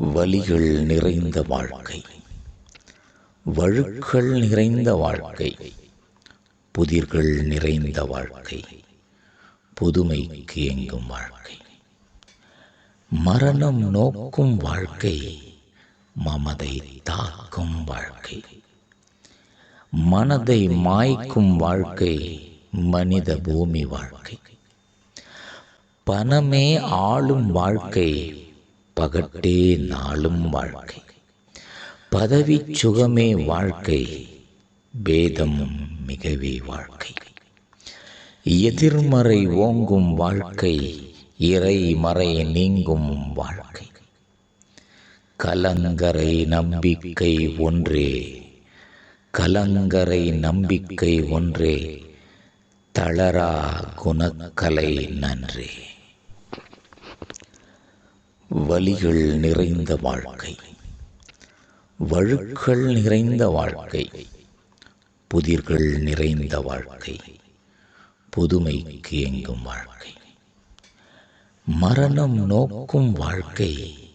வலிகள் நிறைந்த வாழ்க்கை. வழுக்கள் நிறைந்த வாழ்க்கை. புதிர்கள் நிறைந்த வாழ்க்கை. புதுமைக்கு எங்கும் வாழ்க்கை. மரணம் நோக்கும் வாழ்க்கை. மமதை தாக்கும் வாழ்க்கை. மனதை மாய்க்கும் வாழ்க்கை. மனித பூமி வாழ்க்கை. பணமே ஆளும் வாழ்க்கை. பகட்டே நாளும் வாழ்க்கை. பதவி சுகமே வாழ்க்கை பேதம் மிகவே வாழ்க்கை. எதிர்மறை ஓங்கும் வாழ்க்கை இறை மறை நீங்கும் வாழ்க்கை. கலங்கரை நம்பிக்கை ஒன்றே கலங்கரை நம்பிக்கை ஒன்றே தளரா குணக்கலை நன்றே. வலிகள் நிறைந்த வாழ்க்கை. வழுக்கள் நிறைந்த வாழ்க்கை. புதிர்கள் நிறைந்த வாழ்க்கை. புதுமைக்கு எங்கும் வாழ்க்கை. மரணம் நோக்கும் வாழ்க்கை.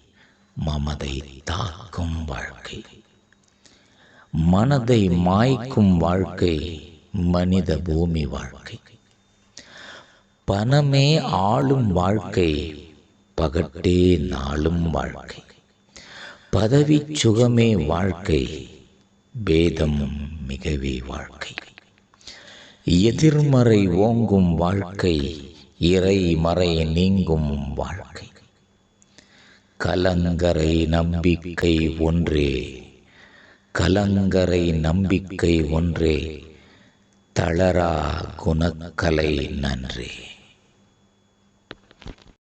மமதை தாக்கும் வாழ்க்கை. மனதை மாய்க்கும் வாழ்க்கை. மனித பூமி வாழ்க்கை. பணமே ஆளும் வாழ்க்கை. பகட்டே நாளும் வாழ்க்கை. பதவி சுகமே வாழ்க்கை பேதம் மிகவே வாழ்க்கை. எதிர்மறை ஓங்கும் வாழ்க்கை இறை மறை நீங்கும் வாழ்க்கை. கலங்கரை நம்பிக்கை ஒன்றே கலங்கரை நம்பிக்கை ஒன்றே தளரா குணக்கலை நன்றே.